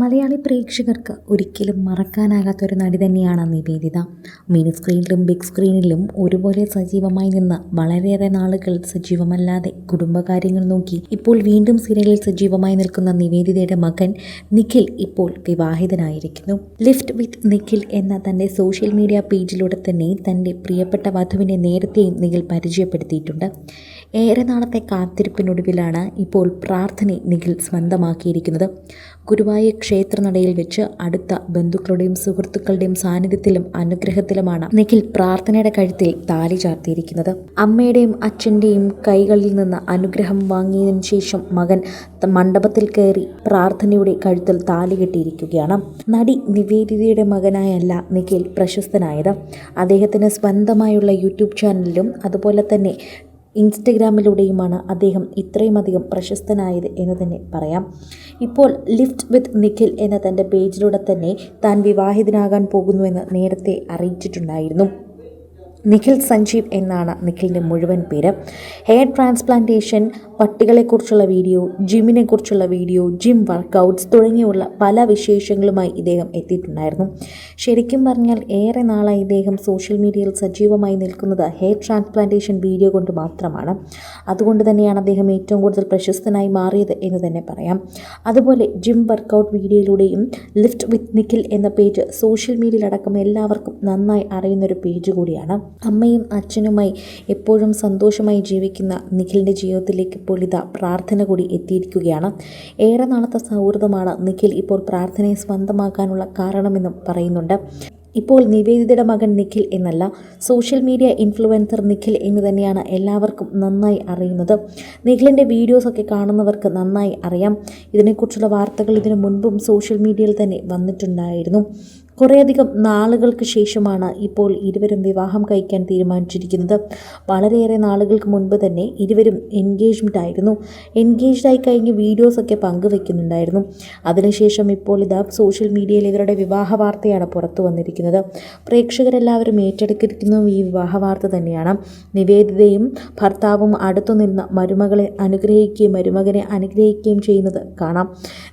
മലയാളി പ്രേക്ഷകർക്ക് ഒരിക്കലും മറക്കാനാകാത്ത ഒരു നടി തന്നെയാണ് നിവേദിത. മിനി സ്ക്രീനിലും ബിഗ് സ്ക്രീനിലും ഒരുപോലെ സജീവമായി നിന്ന് വളരെയേറെ നാളുകൾ സജീവമല്ലാതെ കുടുംബകാര്യങ്ങൾ നോക്കി ഇപ്പോൾ വീണ്ടും സീരിയലിൽ സജീവമായി നിൽക്കുന്ന നിവേദിതയുടെ മകൻ നിഖിൽ ഇപ്പോൾ വിവാഹിതനായിരിക്കുന്നു. ലിഫ്റ്റ് വിത്ത് നിഖിൽ എന്ന തന്റെ സോഷ്യൽ മീഡിയ പേജിലൂടെ തന്നെ തന്റെ പ്രിയപ്പെട്ട വധുവിനെ നേരത്തെയും നിഖിൽ പരിചയപ്പെടുത്തിയിട്ടുണ്ട്. ഏറെ നാളത്തെ കാത്തിരിപ്പിനൊടുവിലാണ് ഇപ്പോൾ പ്രാർത്ഥന നിഖിൽ സ്വന്തമാക്കിയിരിക്കുന്നത്. ഗുരുവായൂർ ക്ഷേത്രനടയിൽ വെച്ച് അടുത്ത ബന്ധുക്കളുടെയും സുഹൃത്തുക്കളുടെയും സാന്നിധ്യത്തിലും അനുഗ്രഹത്തിലുമാണ് നിഖിൽ പ്രാർത്ഥനയുടെ കഴുത്തിൽ താലി ചാർത്തിയിരിക്കുന്നത്. അമ്മയുടെയും അച്ഛന്റെയും കൈകളിൽ നിന്ന് അനുഗ്രഹം വാങ്ങിയതിനു ശേഷം മകൻ മണ്ഡപത്തിൽ കയറി പ്രാർത്ഥനയുടെ കഴുത്തിൽ താലി കെട്ടിയിരിക്കുകയാണ്. നടി നിവേദിതയുടെ മകനായല്ല നിഖിൽ പ്രശസ്തനായത്. അദ്ദേഹത്തിന് സ്വന്തമായുള്ള യൂട്യൂബ് ചാനലിലും അതുപോലെ തന്നെ ഇൻസ്റ്റഗ്രാമിലൂടെയുമാണ് അദ്ദേഹം ഇത്രയുമധികം പ്രശസ്തനായത് എന്ന് തന്നെ പറയാം. ഇപ്പോൾ ലിഫ്റ്റ് വിത്ത് നിഖിൽ എന്ന തന്റെ പേജിലൂടെ തന്നെ താൻ വിവാഹിതനാകാൻ പോകുന്നുവെന്ന് നേരത്തെ അറിയിച്ചിട്ടുണ്ടായിരുന്നു. നിഖിൽ സഞ്ജീവ് എന്നാണ് നിഖിലിന്റെ മുഴുവൻ പേര്. ഹെയർ ട്രാൻസ്പ്ലാന്റേഷൻ പട്ടികളെക്കുറിച്ചുള്ള വീഡിയോ ജിമ്മിനെക്കുറിച്ചുള്ള വീഡിയോ ജിം വർക്കൗട്ട്സ് തുടങ്ങിയുള്ള പല വിശേഷങ്ങളുമായി ഇദ്ദേഹം എത്തിയിട്ടുണ്ടായിരുന്നു. ശരിക്കും പറഞ്ഞാൽ ഏറെ നാളായി ഇദ്ദേഹം സോഷ്യൽ മീഡിയയിൽ സജീവമായി നിൽക്കുന്നത് ഹെയർ ട്രാൻസ്പ്ലാന്റേഷൻ വീഡിയോ കൊണ്ട് മാത്രമാണ്. അതുകൊണ്ട് തന്നെയാണ് അദ്ദേഹം ഏറ്റവും കൂടുതൽ പ്രശസ്തനായി മാറിയത് എന്ന് തന്നെ പറയാം. അതുപോലെ ജിം വർക്കൗട്ട് വീഡിയോയിലൂടെയും ലിഫ്റ്റ് വിത്ത് നിഖിൽ എന്ന പേജ് സോഷ്യൽ മീഡിയയിലടക്കം എല്ലാവർക്കും നന്നായി അറിയുന്നൊരു പേജ് കൂടിയാണ്. അമ്മയും അച്ഛനുമായി എപ്പോഴും സന്തോഷമായി ജീവിക്കുന്ന നിഖിലിന്റെ ജീവിതത്തിലേക്ക് ഇപ്പോൾ ഇതാ പ്രാർത്ഥന കൂടി എത്തിയിരിക്കുകയാണ്. ഏറെ നാളത്തെ സൗഹൃദമാണ് നിഖിൽ ഇപ്പോൾ പ്രാർത്ഥനയെ സ്വന്തമാക്കാനുള്ള കാരണമെന്നും പറയുന്നുണ്ട്. ഇപ്പോൾ നിവേദിതയുടെ മകൻ നിഖിൽ എന്നല്ല സോഷ്യൽ മീഡിയ ഇൻഫ്ലുവൻസർ നിഖിൽ എന്ന് തന്നെയാണ് എല്ലാവർക്കും നന്നായി അറിയുന്നത്. നിഖിലിന്റെ വീഡിയോസൊക്കെ കാണുന്നവർക്ക് നന്നായി അറിയാം. ഇതിനെക്കുറിച്ചുള്ള വാർത്തകൾ ഇതിനു മുൻപും സോഷ്യൽ മീഡിയയിൽ തന്നെ വന്നിട്ടുണ്ടായിരുന്നു. കുറേയധികം നാളുകൾക്ക് ശേഷമാണ് ഇപ്പോൾ ഇരുവരും വിവാഹം കഴിക്കാൻ തീരുമാനിച്ചിരിക്കുന്നത്. വളരെയേറെ നാളുകൾക്ക് മുൻപ് തന്നെ ഇരുവരും എൻഗേജ്മെന്റ് ആയിരുന്നു. എൻഗേജ്ഡ് ആയി കഴിഞ്ഞ് വീഡിയോസൊക്കെ പങ്കുവെക്കുന്നുണ്ടായിരുന്നു. അതിനുശേഷം ഇപ്പോൾ ഇതാ സോഷ്യൽ മീഡിയയിൽ ഇവരുടെ വിവാഹ വാർത്തയാണ് പുറത്തു വന്നിരിക്കുന്നത്. പ്രേക്ഷകരെല്ലാവരും ഏറ്റെടുത്തിരിക്കുന്നതും ഈ വിവാഹ വാർത്ത തന്നെയാണ്. നിവേദിതയും ഭർത്താവും അടുത്തു നിന്ന് മരുമകളെ അനുഗ്രഹിക്കുകയും മരുമകനെ അനുഗ്രഹിക്കുകയും ചെയ്യുന്നത് കാണാം.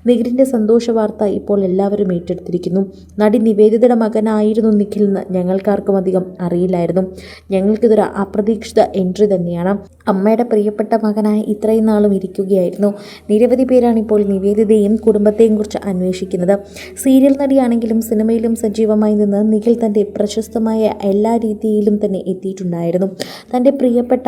നികിരിന്റെ സന്തോഷ വാർത്ത ഇപ്പോൾ എല്ലാവരും ഏറ്റെടുത്തിരിക്കുന്നു. നടി നിവേദിതയുടെ മകനായിരുന്നു നിഖിൽ എന്ന് ഞങ്ങൾക്കാർക്കും അധികം അറിയില്ലായിരുന്നു. ഞങ്ങൾക്കിതൊരു അപ്രതീക്ഷിത എൻട്രി തന്നെയാണ്. അമ്മയുടെ പ്രിയപ്പെട്ട മകനായി ഇത്രയും നാളും ഇരിക്കുകയായിരുന്നു. നിരവധി പേരാണ് ഇപ്പോൾ നിവേദിതയും കുടുംബത്തെയും കുറിച്ച് അന്വേഷിക്കുന്നത്. സീരിയൽ നടിയാണെങ്കിലും സിനിമയിലും സജീവമായി നിന്ന് നിഖിൽ തന്റെ പ്രശസ്തമായ എല്ലാ രീതിയിലും തന്നെ എത്തിയിട്ടുണ്ടായിരുന്നു. തന്റെ പ്രിയപ്പെട്ട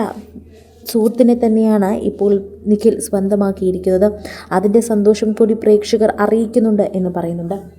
സുഹൃത്തിനെ തന്നെയാണ് ഇപ്പോൾ നിഖിൽ സ്വന്തമാക്കിയിരിക്കുന്നത്. അതിന്റെ സന്തോഷം കൂടി പ്രേക്ഷകർ അറിയിക്കുന്നുണ്ട് എന്ന് പറയുന്നുണ്ട്.